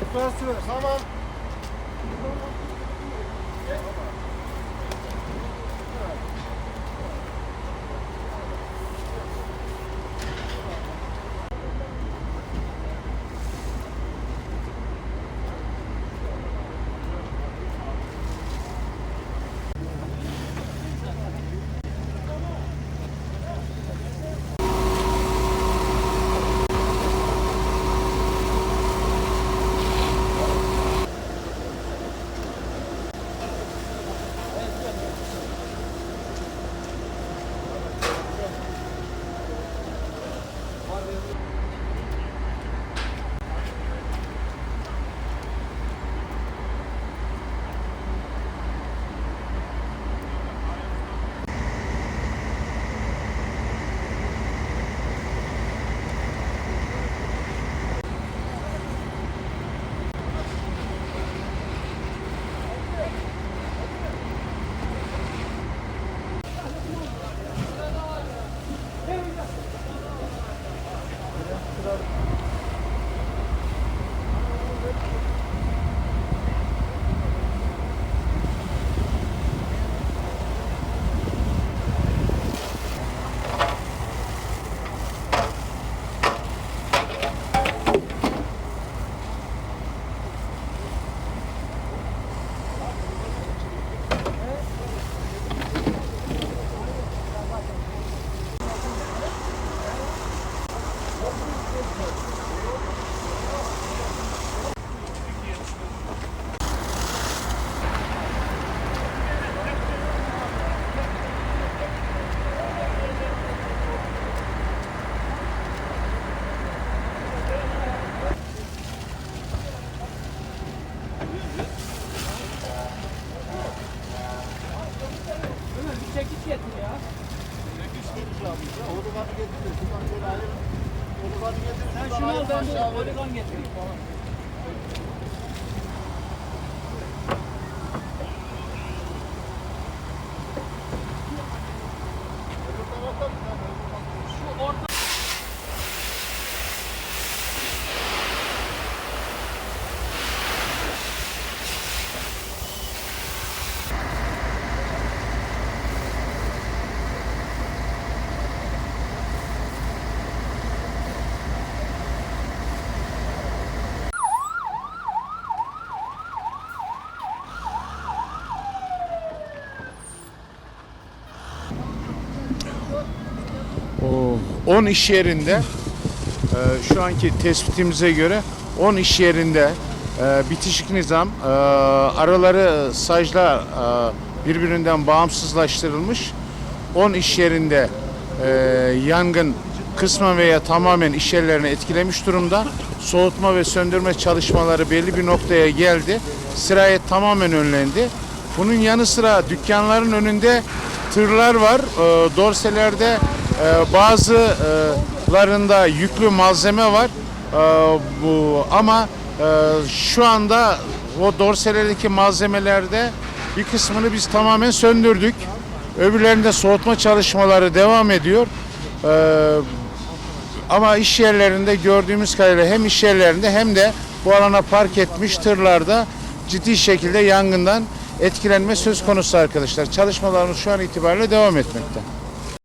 Yukarısı ver. Tamam. Sen şunu al ben de poligon getireyim. 10 iş yerinde e, şu anki tespitimize göre 10 iş yerinde e, bitişik nizam e, araları sajla e, birbirinden bağımsızlaştırılmış 10 iş yerinde e, yangın kısmen veya tamamen iş yerlerini etkilemiş durumda. Soğutma ve söndürme çalışmaları belli bir noktaya geldi. Sirayet tamamen önlendi. Bunun yanı sıra dükkanların önünde tırlar var. E, dorselerde e, bazılarında yüklü malzeme var. E, bu ama e, şu anda o dorselerdeki malzemelerde bir kısmını biz tamamen söndürdük. Öbürlerinde soğutma çalışmaları devam ediyor. E, ama iş yerlerinde gördüğümüz kadarıyla hem iş yerlerinde hem de bu alana park etmiş tırlarda ciddi şekilde yangından etkilenme söz konusu arkadaşlar. Çalışmalarımız şu an itibariyle devam etmekte.